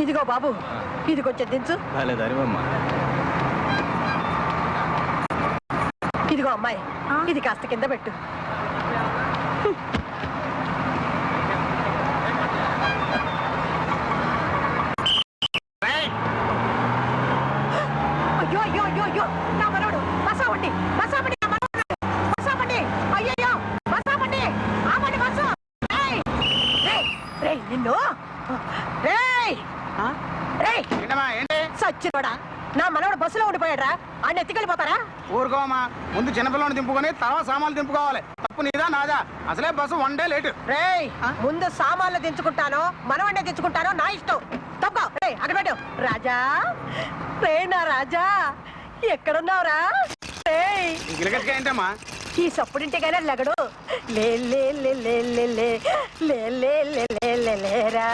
ఇదిగో బాబు ఇది కొంచెం దించు ఇదిగో అమ్మాయి ఇది కాస్త కింద పెట్టు అయ్యో అయ్యో అయ్యో అయ్యో నా మనవడు బసావండి బసావండి నా మనవడు బసావండి అయ్యయ్యో బసావండి ఆపండి బస్సు రేయ్ రేయ్ రేయ్ నిన్ను? రేయ్ రేయ్ సచ్చినోడా నా మనవడు బస్సులో ఉండిపోయాడ్రా. ఆయన ఎత్తుకెళ్ళిపోతారా? ఊరుకోమా ముందు చిన్నపిల్లని దింపుకొని తర్వాత సామాన్లు దింపుకోవాలి. తప్పు నీదా నాదా? అసలే బస్సు వన్ డే లేట్ రేయ్ ముందు సామాన్లు దించుకుంటాను మనవన్నే దించుకుంటాను నా ఇష్టం. తప్పుకో రేయ్ అక్కడ పెట్టు. రాజా రే నా రాజా ఎక్కడున్నావురా? గిలగట్టుగా ఏంటమ్మా? ఈ సప్పుడింటే కానీ లగడు లే లే లే లే లే లే లే లే. లేరా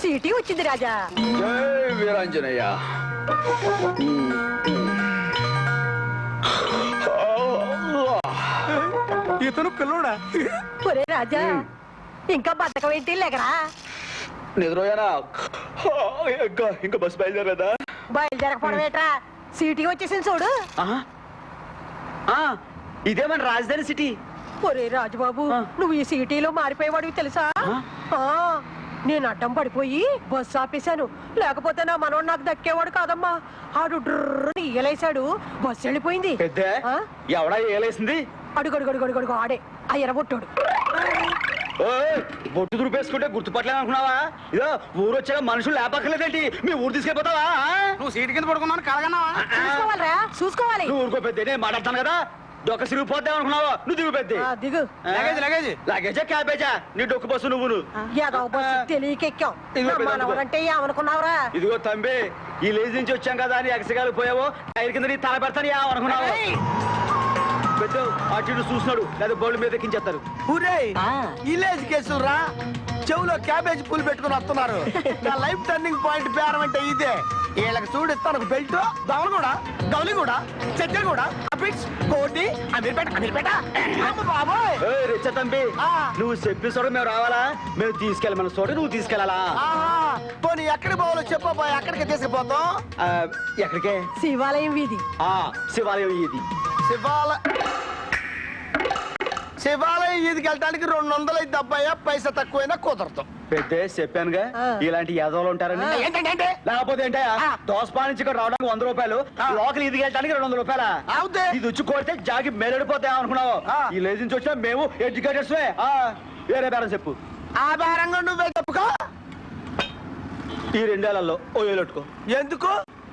చీటీ వచ్చింది రాజా. జై వీరాంజనేయ. ఇతను పిల్లోడా? ఒరే రాజా ఇంకా బతకం ఏంటి లేకరా? నిద్రపోయానా? ఇంకా ఇంకా బస్సు బయలుదేరదా బయలుదేరకపోవడం ఏట్రా? సీటీ వచ్చేసింది చూడు. ఇదే మన రాజధాని సిటీ. ఒరే రాజుబాబు. నువ్వు ఈ సిటీలో మారిపోయేవాడివి తెలుసా? ఆ? నేను అడ్డం పడిపోయి బస్సు ఆపేశాను. లేకపోతే నా మనోడు నాకు దక్కేవాడు కాదమ్మా. ఆడు డ్రర్రని ఈయలేశాడు బస్సు వెళ్ళిపోయింది? ఎవడా ఏలేసింది? అడుగడుగడుగడుగడుగు ఆడే. ఆ ఎరబొట్టాడు ఓయ్, బొట్టు దురిపేసుకుంటే గుర్తుపట్టలేదు అనుకున్నావా ఇదో ఊరు వచ్చాక మనుషులు లేపక్కర్లేదేంటి? మీ ఊరు తీసుకెళ్ళిపోతావా? నువ్వు సీటు కింద పడుకున్నాను కలగన్నావా? చూసుకోవాలరా చూసుకోవాలి. నువ్వు ఊరుకో పెద్ద నేను మాట్లాడతాను కదా. డొక్క సిరిగిపోద్దాం అనుకున్నావా? నువ్వు దిగు పెద్ద. ఆ, దిగు. Luggage luggage. లగేజా క్యాబేజా? నీ డొక్కు బస్సు ఏదో బస్సు తెలియకెక్కాం. ఇదిగో పెద్ద మనవడంటే ఏమనుకున్నావురా? ఇదిగో తంబి ఈ లేజ్ నుంచి వచ్చాం కదా అని ఎగసగాలు పోయావో టైర్ కింద నీ తల పెడతాను యా అనుకున్నావు పెద్ద అటు ఇటు చూస్తున్నాడు లేదా బోర్డు మీద ఎక్కించేస్తారు. ఊరే ఆ. విలేజ్ కేసులు రా చెవులో క్యాబేజ్ పూలు పెట్టుకుని వస్తున్నారు. నా లైఫ్ టర్నింగ్ పాయింట్ బేరం అంటే ఇదే. వీళ్ళకి చూడు తనకు బెల్ట్ దవలు కూడా గౌలి కూడా చెద్దరు కూడా కోటి అమీర్పేట అమీర్పేట. అమ్మ బాబోయ్. ఏయ్, రిచ్చ తంబి ఆ. నువ్వు చెప్పిన చోట మేము రావాలా? మేము తీసుకెళ్ళమన్న చోట నువ్వు తీసుకెళ్ళాలా? ఆహా. పోనీ ఎక్కడికి పోవాలో చెప్పబా ఎక్కడికి తీసుకుపోతాం. ఆ, ఎక్కడికే? శివాలయం వీధి. ఆ శివాలయం ఇది శివాల శివాలయం ఈదికి వెళ్ళడానికి రెండు వందలు అయితే అబ్బాయి? పైసా తక్కువైనా కుదరదు. పెద్ద చెప్పానుగా. ఇలాంటి యాదవులు ఉంటారని. లేకపోతే ఏంటా. దోసపా నుంచి ఇక్కడ రావడానికి వంద రూపాయలు. లోకల్ ఇది వెళ్ళడానికి రెండు వందల రూపాయల? ఇది వచ్చి కొడితే జాగి మేలడిపోతాయి అనుకున్నావు. ఈ లేజ్ నుంచి వచ్చినా మేము ఎడ్యుకేటర్స్ వేరే బేరం చెప్పు. ఆ బేరంగా నువ్వే చెప్పుకో ఈ రెండేళ్ళలో ఓ ఏలెట్టుకో ఎందుకు?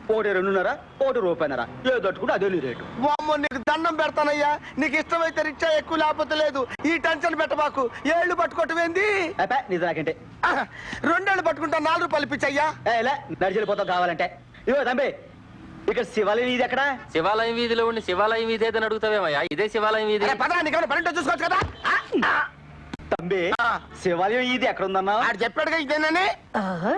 ఒకటి రెండున్నర ఒకటి రూపాయినర ఏ తట్టుకుంటే అదే నీ రేటు. వామ్మో నీకు దండం పెడతానయ్యా. నీకు ఇష్టమైతే రిక్షా ఎక్కువ లేకపోతే లేదు. ఈ టెన్షన్ పెట్టబాకు. ఏళ్ళు పట్టుకోవటమేంది అబ్బా నాకంటే ఆహ్, రెండేళ్ళు పట్టుకుంటా నాలుగు రూపాయలు ఇప్పించయ్యా. ఏ, ఇలా నడిచెళ్ళిపోతావు కావాలంటే. ఇదిగో తంబి ఇక్కడ శివాలయం ఇది ఎక్కడ? శివాలయం వీధిలో ఉండి శివాలయం వీధి ఏదని అడుగుతావేమయ్యా? ఇదే శివాలయం వీధి. అరే పదరా నీకేమైనా పని ఉంటే చూసుకోవచ్చు కదా? ఆ, ఆ, తంబి. శివాలయం ఇది ఎక్కడ ఉందన్నావు ఆడు చెప్పాడుగా ఇదేనని ఆహా.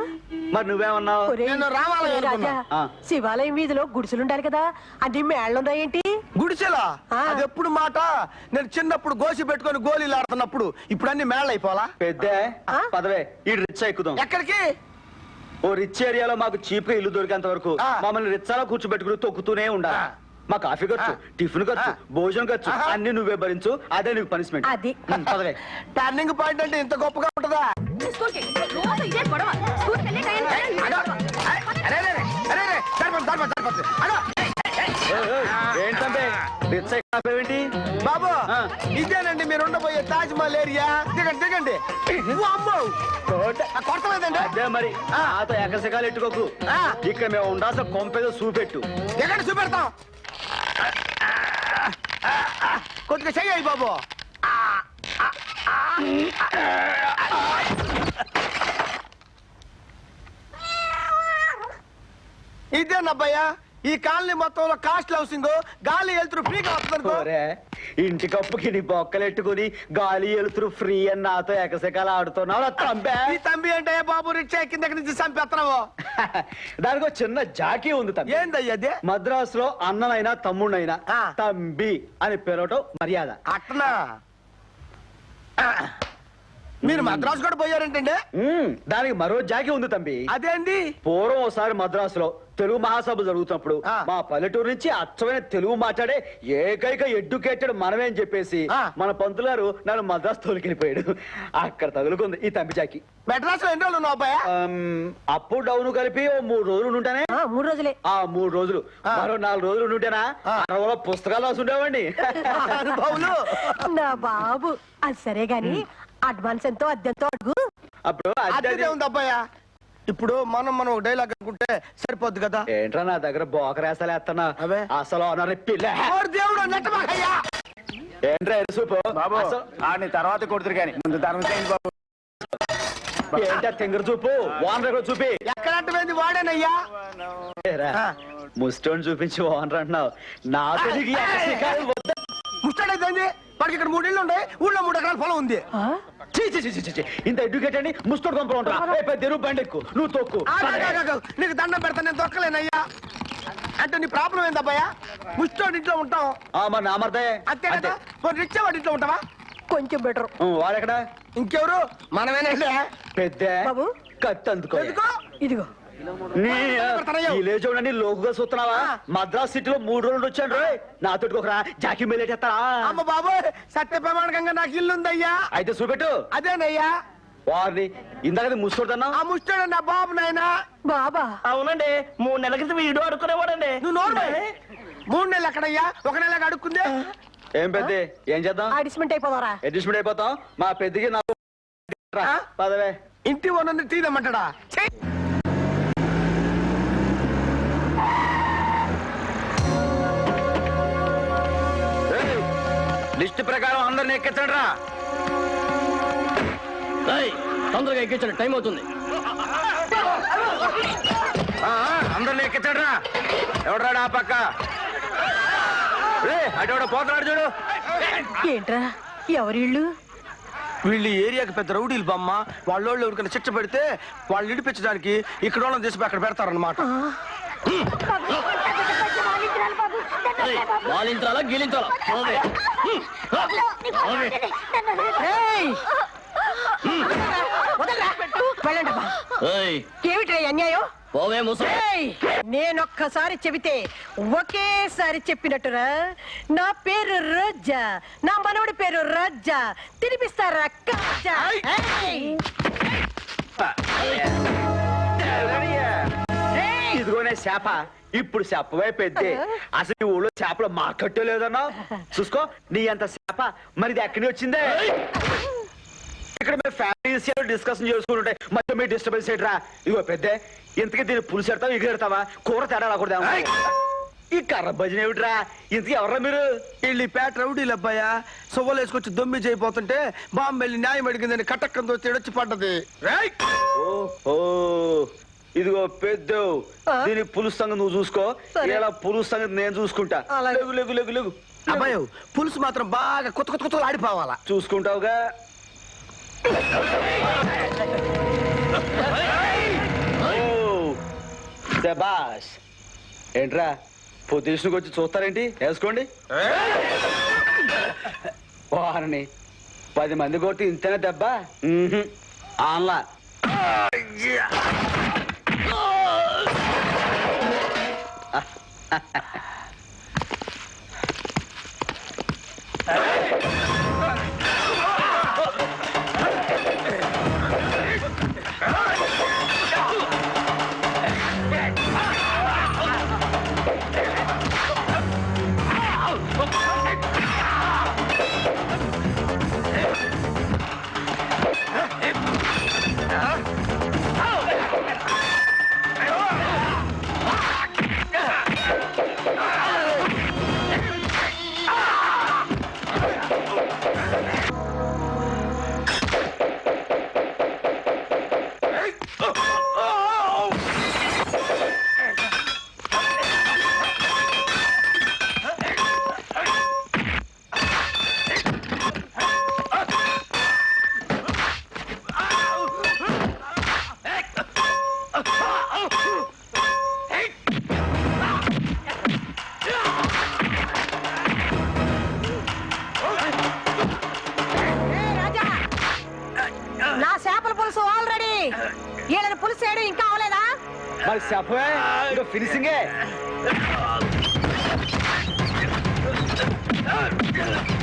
మరి నువ్వేమన్నావు ఒరేయ్, నేను రావాలని ఒరేయ్ రాజా అనుకున్నా. ఆ. శివాలయం వీధిలో గుడిసెలుండాలి కదా అన్ని మేళ్ళున్నాయేంటి గుడిసెలా ఆ. అది ఎప్పుడు మాట నేను చిన్నప్పుడు గోసి పెట్టుకొని గోళీలు ఆడుతున్నప్పుడు ఇప్పుడు అన్ని మేళ అయిపోవాలా పెద్ద ఆ? పదవే ఈ రిచ్ ఎక్కుదాం ఎక్కడికి ఓ రిచ్ ఏరియాలో మాకు చీప్గా ఇల్లు దొరికేంత వరకు ఆ. మమ్మల్ని రిచ్చాలో కూర్చోబెట్టుకుని తొక్కుతూనే ఉండాలి ఆ. మా కాఫీ ఖర్చు. టిఫిన్ ఖర్చు. భోజనం ఖర్చు. అన్ని నువ్వే భరించు అదే నీకు పనిష్మెంట్ అది. పదవే. టర్నింగ్ పాయింట్ అంటే ఇంత గొప్పగా ఉంటుందా. ఏంటంటే బాబు. ఇదేనండి మీరు ఉండబోయే తాజ్ మహల్ ఏరియా దిగండి దిగండి. అమ్మో. కొడతలేదండి? అదే మరి నాతో ఎకసకాలు ఎట్టుకోకు. ఆ. ఇక్కడ మేము ఉండాల్సిన కొంపేదో చూపెట్టు దిగండి చూపెడతాం కొద్దిగా చెయ్యి బాబు. ఇదేనబ్బయ్యా ఈ కాలనీ మొత్తంలో కాస్ట్ హౌసింగ్ గాలి వెళ్తురు ఫ్రీగా వస్తుంది ఇంటి కప్పుకి నీ బొక్కలెట్టుకుని గాలి ఎలుతురు ఫ్రీ అని నాతో ఎకసెకాలు ఆడుతున్నావు. తంబే. తంబి అంటే బాబు? రిక్షా కిందకి నుంచి చంపేస్తున్నావు దానికి ఒక చిన్న జాకీ ఉంది తంబి. ఏందయ్యా అదే? మద్రాసులో అన్ననైనా తమ్ముడైనా. తంబి అని పిలవటం మర్యాద. అట్నా? మీరు మద్రాసు కూడా పోయారేంటండి? ఉమ్, దానికి మరో జాకీ ఉంది తంబి అదేంది పూర్వం ఒకసారి మద్రాసులో తెలుగు మహాసభ జరుగుతున్నప్పుడు. మా పల్లెటూరు నుంచి అచ్చమైన తెలుగు మాట్లాడే ఏకైక ఎడ్యుకేటెడ్ మనమే అని చెప్పేసి. మన పంతులు గారు నన్ను మద్రాసు తోలికెళ్ళిపోయాడు. అక్కడ తగులుకుంది ఈ తంబి జాకి. మెడ్రాస్లో ఎన్ని రోజులు అప్పు డౌన్ కలిపి ఓ మూడు రోజులు ఉంటానే ఆ, మూడు రోజులే. ఆ మూడు రోజులు. మరో నాలుగు రోజులు ఉంటేనా. అరవలో పుస్తకాలు రాసి ఉండేవండి అనుభవులు. నా బాబు. అది సరే గాని అడ్వాన్స్ ఎంతో అద్దెంతో అడుగు. అప్పుడు అద్దె అదే. ఉంది అబ్బాయా? ఇప్పుడు మనం మనం ఒక డైలాగ్ అనుకుంటే సరిపోద్ది కదా? ఏంట్రా నా దగ్గర బోకరేసాలు వేస్తున్నా? అవే. అసలు అన్నారు పిల్ల ఓరి దేవుడు నెట్టమాకయ్యా ఏంట్రా ఎరుసూపు బాబు అసలు ఆడిని తర్వాత కొడుతురు కానీ ముందు ధర్మం చేయండి బాబు. ఏంటా తింగర చూపు? వాన్ దగ్గర చూపి. ఎక్కడ అర్థమైంది వాడేనయ్యా? ఏరా. ముస్టోన్ చూపించి ఓనర్ అంటున్నావు. నా తిరిగి వాడికి ఇక్కడ మూడేళ్ళు ఉండే ఊళ్ళో మూడు ఎకరాల పొలం ఉంది. ఇంత ఎడ్యుకేటెడ్ అని ముస్టోడ్ కొంపలు ఉంటారా ఏ పెద్ద బండి ఎక్కు నువ్వు తొక్కు. నీకు దండం పెడతా నేను దొక్కలేనయ్యా అంటే నీ ప్రాబ్లం ఏందబ్బయ్యా ముష్టోడి ఇంట్లో ఉంటాం ఆ, మరి నా మర్దే? అంతే కదా? మరి రిచ్చా వాడి ఇంట్లో ఉంటావా? కొంచెం బెటర్. వాడెక్కడ? ఇంకెవరు? మనమేనండి పెద్ద. బాబు. కత్తి అందుకో ఎందుకో? ఇదిగో. ఈ లేచోడని లోకుగా చూస్తున్నావా. మద్రాస్ సిటీలో మూడు రోజులు వచ్చాను రోయ్ నా తోటికొకరా జాకి మేలేటేస్తారా అమ్మ బాబు సత్య ప్రమాణకంగా నాకు ఇల్లు ఉందయ్యా అయితే చూపెట్టు. అదేనయ్యా? వారిని ఇందాక ముసుకోడన్నా ఆ ముష్టోడు నా బాబు నాయనా. బాబా. అవునండి మూడు నెలల క్రితం వీడు అడుకునేవాడండి నువ్వు నోరు మూడు నెలలు ఎక్కడయ్యా? ఒక నెల అడుక్కుంది ఏం పెద్ద ఏం చేద్దాం? అడిస్మెంట్ అయిపోదారా అడ్జస్ట్మెంట్ అయిపోతాం. మా పెద్దకి నాకు? పదవే. ఇంటి ఓనర్ని తీదమ్మంటాడా లిస్ట్ ప్రకారం అందరిని ఎక్కించండి రా తొందరగా ఎక్కించండి టైం అవుతుంది. అందరిని ఎక్కించండి రా ఎవడ్రాడు ఆ పక్క? ఏయ్, అటు ఎవడో పోతున్నాడు చూడు. ఏంట్రా ఎవరిళ్ళు? వీళ్ళు ఈ ఏరియాకి పెద్ద రౌడీలు బామ్మ. వాళ్ళోళ్ళు ఎవరికైనా శిక్ష పెడితే వాళ్ళు ఇడిపించడానికి ఇక్కడ వాళ్ళని తీసి అక్కడ పెడతారన్నమాట. వాలించాలా గీలించాలా అన్యాయం? ఏయ్! నేనొక్కసారి చెబితే ఒకేసారి చెప్పినట్టురా. నా పేరు రోజా. నా మనవడి పేరు రాజా. తినిపిస్తారా కాజా? ఏయ్! ఏయ్! ఇదిగోనే చేప. ఇప్పుడు చెప్పవే పెద్ద అసలు ఈ ఊళ్ళో చేపలు మార్కెట్ లేదన్నా. చూసుకో నీ అంత చేప మరి ఇది ఎక్కడి వచ్చిందే? ఇక్కడ మేము ఫ్యామిలీ విషయాలు డిస్కషన్ చేసుకుంటుంటే మొత్తం మీరు డిస్టర్బెన్స్ చేయడరా ఇదిగో పెద్ద ఇంతకీ దీన్ని పులుసు ఎడతావా ఎగురెడతావా కూర తేడా రాకూడదా? ఈ కర్ర భజన ఏమిట్రా? ఇంతకీ ఎవర్రా మీరు? వీళ్ళు పేట రౌడీలు అబ్బాయా. సువ్వలు వేసుకొచ్చి దొమ్మి చేయబోతుంటే బాంబు వెళ్ళి న్యాయం అడిగిందని కట్టక్కంతో వచ్చి పడ్డది. ఓ ఇదిగో పెద్ద? దీని పులుసు సంగతి నువ్వు చూసుకో. ఇలా పులుసు సంగతి నేను చూసుకుంటా. లెగు లెగు లెగు లెగు. అబ్బాయి పులుసు మాత్రం బాగా కొత్త కొత్త కొత్త ఆడిపోవాలా? చూసుకుంటావుగా? ఓ, శబాష్ ఏంట్రా పొద్దుకి వచ్చి చూస్తారేంటి? వేసుకోండి. వారిని పది మంది కొట్టి ఇంతనే దెబ్బ. ఆన్లా. 啊哈哈哈 Ah!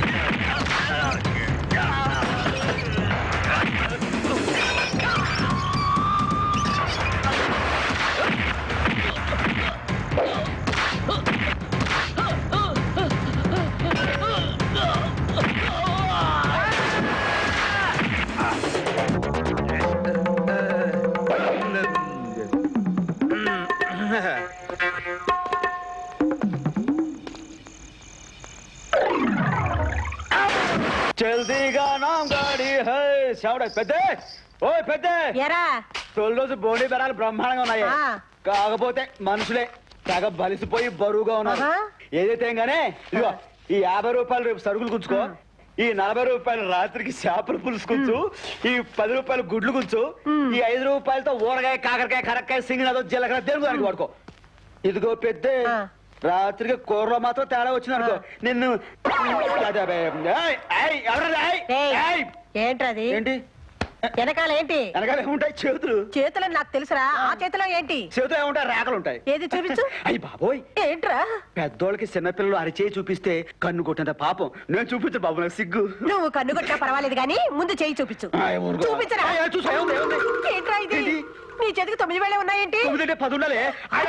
శవడ పెద్ద! ఓయ్ పెద్ద! ఎరా? తొలి రోజు బోడి బెరాలు బ్రహ్మాండంగా ఉన్నాయి. ఆ. కాకపోతే మనుషులే తెగ బలిసిపోయి బరువుగా ఉన్నారు. ఆహా. ఏదైతే గానే ఇదిగో ఈ యాభై రూపాయలు రేపు సరుకులు గుంచుకో ఈ నలభై రూపాయలు రాత్రికి చేపలు పులుసు గుంచు ఈ పది రూపాయలు గుడ్లు గుంచు ఈ ఐదు రూపాయలతో ఊరగాయ కాకరకాయ కరక్కాయ సింగినదో జీలకర్ర దేనికి దానికి వాడుకో ఇదిగో పెద్ద ఆ. రాత్రికి కూరలో మాత్రం తేడా వచ్చింది అనుకో నిన్ను అదే, అదే, ఏయ్, ఏయ్, ఎవరది? ఏయ్, ఏయ్, ఏయ్. ఏంట్రది? ఏంటి? వెనకాల ఏంటి వెనకాల ఏముంటాయి చేతులు చేతులని నాకు తెలుసురా ఆ చేతిలో ఏంటి చేతులు ఏముంటాయి రేఖలు ఉంటాయి ఏది చూపించు అయ్యి బాబోయ్ ఏంట్రా పెద్దోళ్ళకి చిన్నపిల్లలు అరిచేయి చూపిస్తే కన్ను కొట్టినంత పాపం నేను చూపించు బాబు నాకు సిగ్గు నువ్వు కన్ను కొట్టినా పర్వాలేదు కానీ ముందు చేయి చూపించు. చూపించరా? ఏంట్రా ఇది? నీ చేతికి తొమ్మిది వేలే ఉన్నాయేంటి తొమ్మిది పది ఉండాలి ఆయ్,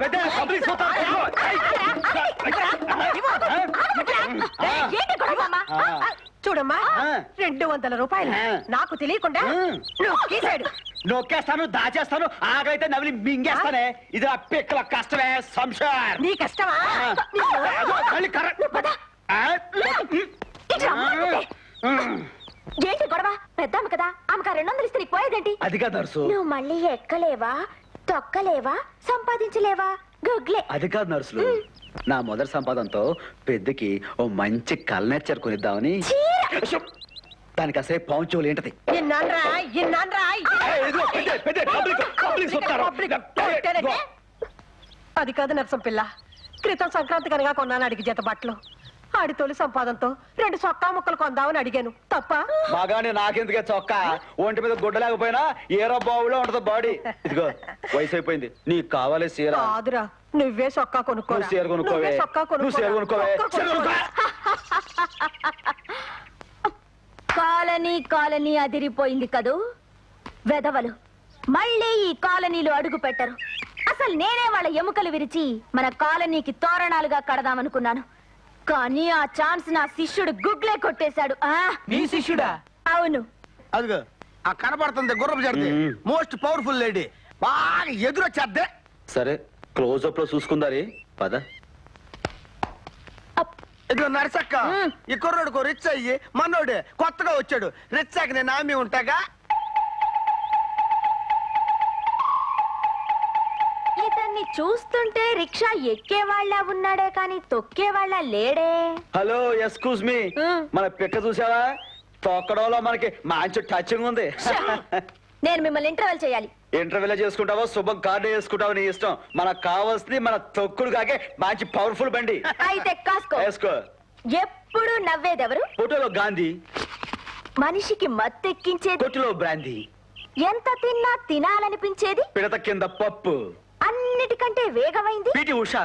పెద్ద. చూడమ్మా. రెండు వందల రూపాయలు. నాకు తెలియకుండా. నువ్వు గీసాడు నొక్కేస్తాను దాచేస్తాను ఆగైతే నవిలి మింగేస్తానే. ఇది ఆ పిక్కల కష్టమే సంసార్. నీ కష్టమా? నువ్వు. ఏంటి గొడవ? పెద్దాము కదా. ఆమెకు రెండు వందలు ఇస్తే నీకు పోయేదేంటి? అది కాదు నువ్వు మళ్ళీ ఎక్కలేవా? తొక్కలేవా? సంపాదించలేవా? గుగ్లే. అది కాదు నర్సులు. నా మొదటి సంపాదనతో పెద్దకి ఓ మంచి కల్నేచర్ కొనిద్దామని! దానికి అసలే పౌంచోలు ఏంటది? ఇన్నాన్రా ఇన్నాన్రా కొట్టానంటే? అది కాదు నరసం పిల్ల. క్రితం సంక్రాంతి కనుక కొన్నాను అడిగి జత బట్టలు. ఆడి తొలి సంపాదనతో రెండు సొక్కా ముక్కలు కొందామని అడిగాను. తప్ప? బాగానే నాకెందుకే చొక్క? ఒంటి మీద గుడ్డ లేకపోయినా ఏరో బావులో ఉంటది బాడీ. ఇదిగో వయసు అయిపోయింది. నీకు కావాలి సీర కాదురా నువ్వే సొక్కా కొనుక్కో నువ్వు చీర కొనుక్కోవే. సొక్కా నువ్వు చీర కొనుక్కోవే. చీర కొనుక్కో. కాలనీ కాలనీ అదిరిపోయింది కదూ? వెదవలు మళ్ళీ ఈ కాలనీలో అడుగు పెట్టరు. అసలు నేనే వాళ్ళ ఎముకలు విరిచి మన కాలనీకి తోరణాలుగా కడదామనుకున్నాను. కానీ ఆ ఛాన్స్ నా శిష్యుడు గుగ్లే కొట్టేశాడు. ఆ? నీ శిష్యుడా? అవును. అదిగో ఆ కనపడుతుంది గుర్రపు మ్మ్. మోస్ట్ పవర్ఫుల్ లేడీ బాగా ఎదురొచ్చేద్దే. సరే క్లోజ్ అప్లో చూసుకుందారి. పద. అప్. ఇదిగో నరసక్క మ్మ్. ఈ కుర్రోడుకు రిచ్ అయ్యి మనోడు కొత్తగా వచ్చాడు. రిచ్ అయ్యి నేను ఆమె ఉంటాగా? చూస్తుంటే రిక్షా ఎక్కేవాళ్ళ ఉన్నాడే కానీ తొక్కేవాళ్ళ లేడే. Hello excuse me. మన పిక్క చూసావా తొక్కడంలో మనకి మంచి టచింగ్ ఉంది. నేను మిమ్మల్ని ఇంటర్వెల్ చేయాలి. ఇంటర్వ్యూలో చేసుకుంటావో శుభం కార్డు వేసుకుంటావో నీ ఇష్టం. మనకు కావాల్సింది మన తొక్కుడు కాకే మంచి పవర్ఫుల్ బండి. అయితే కాసుకో. వేసుకో. ఎప్పుడు నవ్వేదెవరు? ఫోటోలో గాంధీ. మనిషికి మత్తెక్కించేది. కొట్టులో బ్రాందీ. ఎంత తిన్నా తినాలనిపించేది? పిడత కింద పప్పు. అన్నిటికంటే వేగమైంది? పీటి ఉష.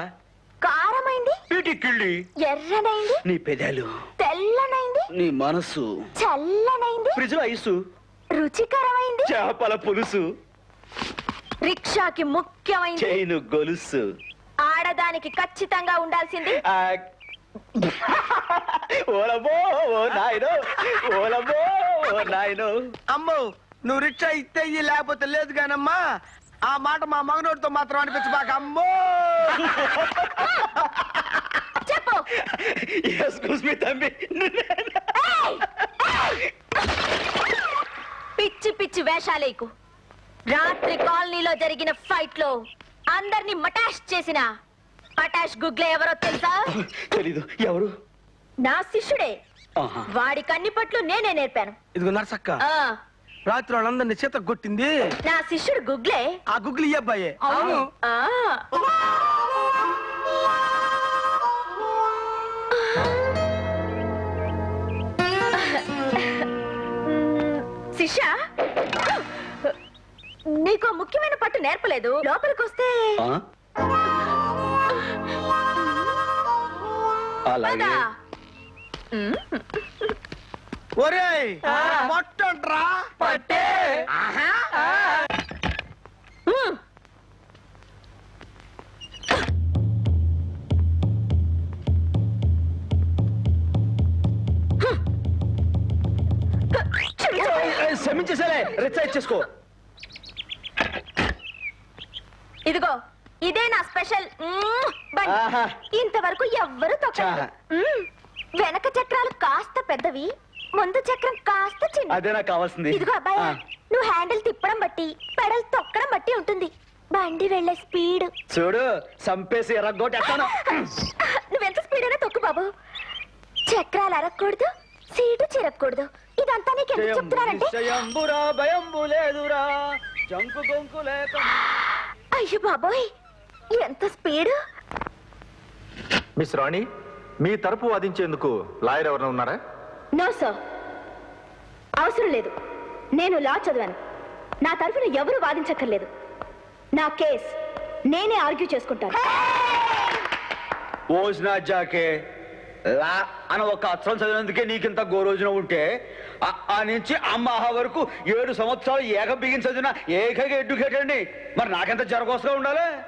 కారమైంది? పీటి కిళ్ళి. ఎర్రనైంది? నీ పెదాలు. తెల్లనైంది? నీ మనసు. చల్లనైంది? ఫ్రిడ్జ్లో ఐసు. రుచికరమైంది? చేపల పులుసు. రిక్షాకి ముఖ్యమైంది? చైను గొలుసు. ఆడదానికి ఖచ్చితంగా ఉండాల్సింది? ఆ, ఓలమ్మో ఓ నాయనో ఓలమ్మో ఓ నాయనో. అమ్మో నువ్వు రిక్షా ఇస్తే లేకపోతే లేదు కానమ్మా ఆ మాట మా మగనోడితో మాత్రం అనిపించబాక అమ్మో! చెప్పు. ఎక్స్క్యూజ్ మీ తమ్మి. పిచ్చి పిచ్చి వేషాలేకు రాత్రి కాలనీలో జరిగిన ఫైట్లో అందరిని మటాష్ చేసిన పటాష్ గుగ్లే ఎవరో తెలుసా? తెలీదు. ఎవరు? నా శిష్యుడే. వాడి కన్ని పట్లు నేనే నేర్పాను. ఇదిగో నర్సక్క. రాత్రి వాళ్ళందరినీ చేత కొట్టింది. నా శిష్యుడు గుగ్లే. ఆ గుగ్గులు ఈ అబ్బాయే. అవును. ఆ. శిష్య? నీకు ముఖ్యమైన పట్టు నేర్పలేదు. లోపలికి వస్తే. ఆ? అలాగే. పద. ఒరేయ్ మొట్టంట్రా పట్టే క్షమించేసేలే రెచ్చ ఇచ్చేసుకో ఇదిగో ఇదే నా స్పెషల్. మ్మ్, బండి. ఆహా. ఇంతవరకు ఎవ్వరు తొక్కలేదు. మ్మ్. వెనక చక్రాలు కాస్త పెద్దవి. ముందు చక్రం కాస్త చిన్న. అదే నాకు కావాల్సింది? ఇదిగో అబ్బాయి. నువ్వు హ్యాండిల్ తిప్పడం బట్టి పెడల్ తొక్కడం బట్టి ఉంటుంది. బండి వెళ్ళే స్పీడ్. చూడు సంపేసి ఎర్రగొట్టేస్తాను నువ్వెంత స్పీడ్ అయినా తొక్కు బాబు. చక్రాలు అరగకూడదు సీటు చిరగకూడదు ఇదంతా నీకు ఎందుకు చెప్తున్నానంటే నిశ్చయంబురా భయంబు లేదురా. జంకు గొంకు లేక అయ్యో బాబోయ్ ఎంత స్పీడ్. మిస్ రాణి మీ తరపు వాదించేందుకు లాయర్ ఎవరైనా ఉన్నారా? No sir. అవసరం లేదు. నేను లా చదివాను. నా తరఫున ఎవరు వాదించక్కర్లేదు. నా కేస్ నేనే ఆర్గ్యూ చేసుకుంటాను. ఓజ్నా జాకే లా అని ఒక అక్షరం చదివినందుకే నీకింత గోరోజున ఉంటే ఆ- నుంచి అమ్మాహ వరకు ఏడు సంవత్సరాలు ఏక బిగిన చదివిన ఏకైక ఎడ్యుకేట్ అండి మరి నాకెంత జరగోసగా ఉండాలి?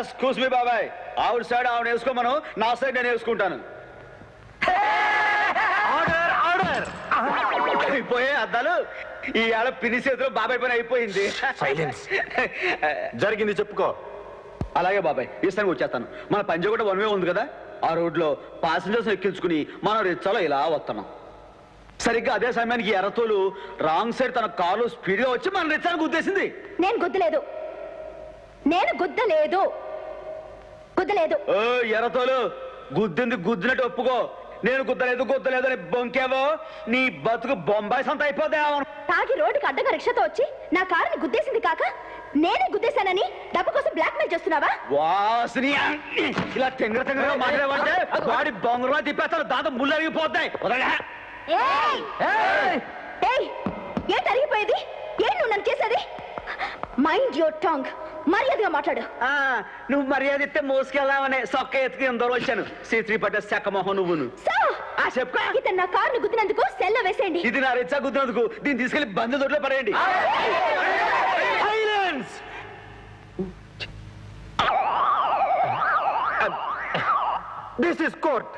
ఎస్ కూస్ మీ బాబాయ్. ఆవిడ సైడ్ ఆవిడ వేసుకోమను నా సైడ్ నేను వేసుకుంటాను. అయిపోయే అద్దాలు ఈ ఏళ పిని చేతిలో బాబాయ్ పని అయిపోయింది. జరిగింది చెప్పుకో. అలాగే బాబాయ్ ఈసారి వచ్చేస్తాను. మన పంజగుట్ట వన్ వే ఉంది కదా? ఆ రోడ్లో పాసింజర్స్ ఎక్కించుకుని మనం రిచ్చాలో ఇలా వస్తున్నాం. సరిగ్గా అదే సమయానికి ఎర్రతోలు రాంగ్ సైడ్ తన కారు స్పీడ్గా వచ్చి మన రిచ్చానికి గుద్దేసింది. నేను గుద్దలేదు. నేను గుద్దలేదు. గుద్దలేదు. ఓ ఎర్రతోలు గుద్దింది గుద్దినట్టు ఒప్పుకో. నేను గుద్దలేదు గుద్దలేదు అని బొంకేవో నీ బతుకు బొంబాయి సంత అయిపోతే తాగి రోడ్డుకి అడ్డగా రిక్షాతో వచ్చి నా కారుని గుద్దేసింది కాక నేనే గుద్దేశానని డబ్బు కోసం బ్లాక్ మెయిల్ చేస్తున్నావా? వాసిని ఇలా తెంగర తెంగరగా మాట్లాడేవాడితే బాడీ బొంగరలా తిప్పేస్తాను దాంతో ముళ్ళు అరిగిపోతాయి! ఏంటి అరిగిపోయేది? ఏం నువ్వు నన్ను చేసేది? మైండ్ యువర్ టాంగ్ మర్యాదగా మాట్లాడు. ఆ, నువ్వు మర్యాద ఇస్తే మోసుకెళ్దామని సొక్క ఎత్తుకి ఎందరో వచ్చాను. శ్రీ పట్టే సెక్కమోహన్ నువ్వును. సో ఆ చెప్పుకో. ఇతను నా కారుని గుద్దినందుకు సెల్లో వేసేయండి. ఇది నా రిచ్చా గుద్దినందుకు దీన్ని తీసుకెళ్ళి బంధు దొడ్లో పడేయండి. దిస్ ఇస్ కోర్ట్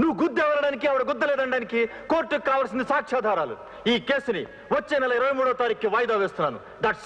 నువ్వు గుద్దెవరడానికి ఆవిడ గుద్దలేదనడానికి కోర్టుకు కావాల్సిన సాక్ష్యాధారాలు. ఈ కేసుని వచ్చే నెల ఇరవై మూడో తారీఖు వాయిదా వేస్తున్నాను. దట్స్